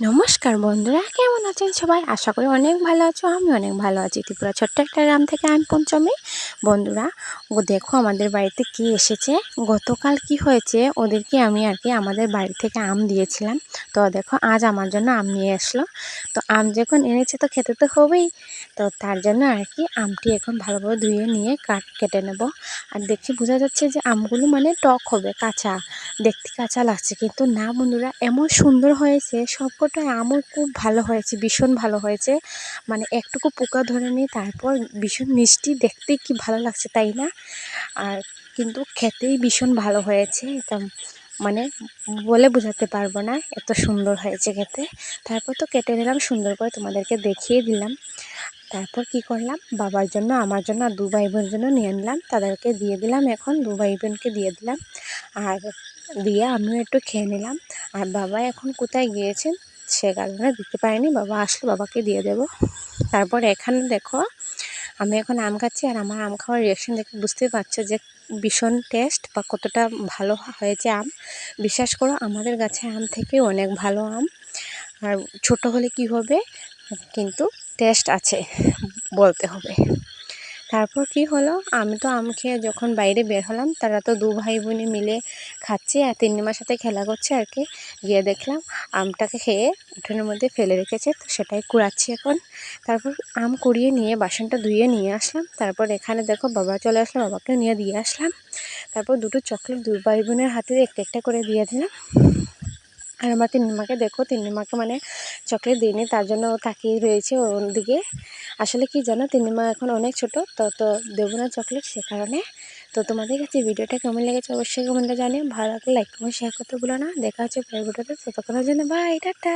নমস্কার বন্ধুরা, কেমন আছেন সবাই? আশা করি অনেক ভালো আছো, আমি অনেক ভালো আছি। ত্রিপুরা ছোট্ট একটা গ্রাম থেকে আমি পঞ্চমী। বন্ধুরা, ও দেখো আমাদের বাড়িতে কি এসেছে? গতকাল কি হয়েছে? ওদেরকে আমি আর কি আমাদের বাড়ি থেকে আম দিয়েছিলাম। তো দেখো, আজ আমার জন্য আম নিয়ে আসলো। তো আম যখন এনেছে তো খেতে তো হবেই। তো তার জন্য আর কি আমটি এখন ভালোভাবে ধুয়ে নিয়ে কাট, কেটে নেব। আর দেখছি বোঝা যাচ্ছে যে আমগুলো মানে টক হবে, কাঁচা। দেখতে কাঁচা লাগছে, কিন্তু না বন্ধুরা, এমন সুন্দর হয়েছে সবকটাই আমও খুব ভালো হয়েছে, ভীষণ ভালো হয়েছে। মানে একটুকু পোকা ধরে ধরেনি তারপর ভীষণ মিষ্টি, দেখতে কি ভালো লাগছে তাই না? আর কিন্তু খেতেই ভীষণ ভালো হয়েছে, এটা মানে বলে বোঝাতে পারব না, এত সুন্দর হয়েছে খেতে। তারপর তো কেটে নিলাম, সুন্দর করে তোমাদেরকে দেখিয়ে দিলাম। তারপর কি করলাম, বাবার জন্য, আমার জন্য আর দু ভাই বোনের জন্য নিয়ে নিলাম, তাদেরকে দিয়ে দিলাম এখন, দু ভাই বোনকে দিয়ে দিলাম। আর দিয়ে আমিও একটু খেয়ে নিলাম। আর বাবা এখন কোথায় গিয়েছেন সে কারণে দিতে পারিনি, বাবা আসলে, বাবাকে দিয়ে দেব। তারপর এখানে দেখো, আমি এখন আম খাচ্ছি আর আমার আম খাওয়ার রিয়াকশন দেখে বুঝতেই পারছ যে ভীষণ টেস্ট বা কতটা ভালো হয়েছে আম। বিশ্বাস করো, আমাদের গাছে আম থেকে অনেক ভালো আম। আর ছোট হলে কি হবে? কিন্তু টেস্ট আছে, বলতে হবে। তারপর কি হলো? আমি তো আম খেয়ে যখন বাইরে বের হলাম, তারা তো দু ভাই বোনে মিলে খাচ্ছে আর তিন তিন্নিমার সাথে খেলা করছে আর কি। গিয়ে দেখলাম আমটাকে খেয়ে উঠোনের মধ্যে ফেলে রেখেছে, তো সেটাই কুড়াচ্ছি এখন। তারপর আম কুড়িয়ে নিয়ে বাসনটা ধুয়ে নিয়ে আসলাম। তারপর এখানে দেখো বাবা চলে আসলো বাবাকে নিয়ে দিয়ে আসলাম। তারপর দুটো চকলেট দু ভাই বোনের হাতে একটা একটা করে দিয়ে দিলাম। আর আমার তিনিমাকে দেখো তিন্নিমাকে মানে চকলেট দিইনি, তার জন্য তাকিয়ে রয়েছে ওর দিকে। আসলে কি জানো তিন্নিমা এখন অনেক ছোট, তো তো দেবো না চকলেট সে কারণে। তো তোমাদের কাছে ভিডিওটা কেমন লেগেছে অবশ্যই কেমনটা জানিয়ে ভালো লাগলে লাইক কমেন্ট শেয়ার করতে ভুলো না। দেখা হচ্ছে পরের ভিডিওতে ততক্ষণের জন্য বাই টাটা।